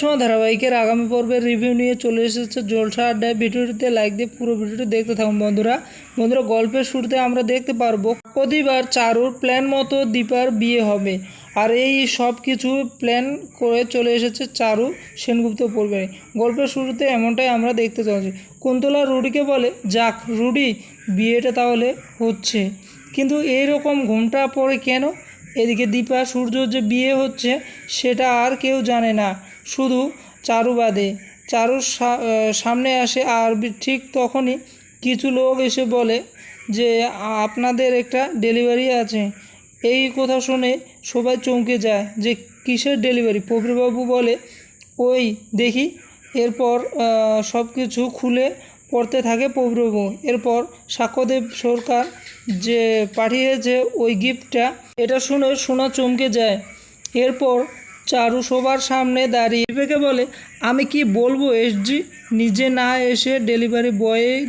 ছোঁয়া ধারাবাহিকের আগামী পর্বের রিভিউ নিয়ে চলে এসেছে জলসা আড্ডায়। ভিডিওটিতে লাইক দিয়ে পুরো ভিডিওটি দেখতে থাকুন বন্ধুরা। বন্ধুরা, গল্পের শুরুতে আমরা দেখতে পারব, প্রদীপ আর চারুর প্ল্যান মতো দীপার বিয়ে হবে। আর এই সব কিছু প্ল্যান করে চলে এসেছে চারু সেনগুপ্ত পরিবারে। গল্পের শুরুতে এমনটাই আমরা দেখতে চাচ্ছি কুন্তলা রুডিকে বলে, যাক রুডি, বিয়েটা তাহলে হচ্ছে। কিন্তু এইরকম ঘুমটা পড়ে কেন? এদিকে দীপা সূর্যর যে বিয়ে হচ্ছে সেটা আর কেউ জানে না। শুধু চারু বাদে। চারুর সামনে আসে আর ঠিক তখনই কিছু লোক এসে বলে যে, আপনাদের একটা ডেলিভারি আছে। এই কথা শুনে সবাই চমকে যায় যে, কিসের ডেলিভারি? প্রবীরবাবু বলে, ওই দেখি। এরপর সব কিছু খুলে পড়তে থাকে প্রভুবাবু এরপর সাক্ষ্যদেব সরকার যে পাঠিয়েছে ওই গিফটটা, এটা শুনে সোনা চমকে যায়। এরপর চারু সবার সামনে দাঁড়িয়ে বিবেকে বলে, আমি কি বলব এসজি নিজে না এসে ডেলিভারি বয়ে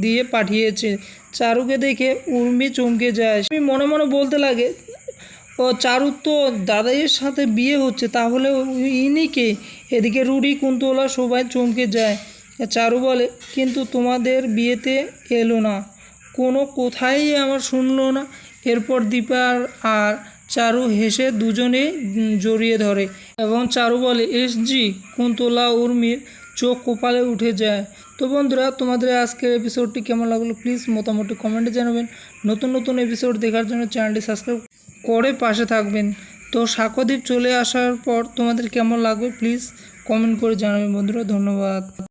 দিয়ে পাঠিয়েছে। চারুকে দেখে উর্মি চমকে যায়। আমি মনে মনে বলতে লাগে, ও, চারু তো দাদাইয়ের সাথে বিয়ে হচ্ছে, তাহলে ইনি কে? এদিকে রুডি, কুন্তলা সবাই চমকে যায়। চারু বলে, কিন্তু তোমাদের বিয়েতে এলো না। কোনো কোথায় আমার শুনল না। এরপর দীপার আর- চারু হেসে দুজনেই উম, জড়িয়ে ধরে এবং চারু বলে এস জি কুন্তলা উর্মির চোখ কপালে উঠে যায়। তো বন্ধুরা তোমাদের আজকের এপিসোডটি কেমন লাগল? প্লিজ মোটামুটি কমেন্টে জানাবেন। নতুন নতুন এপিসোড দেখার জন্য চ্যানেলটি সাবস্ক্রাইব করে পাশে থাকবেন। তো সাকদ্বীপ চলে আসার পর তোমাদের কেমন লাগবে? প্লিজ কমেন্ট করে জানাবেন। বন্ধুরা ধন্যবাদ।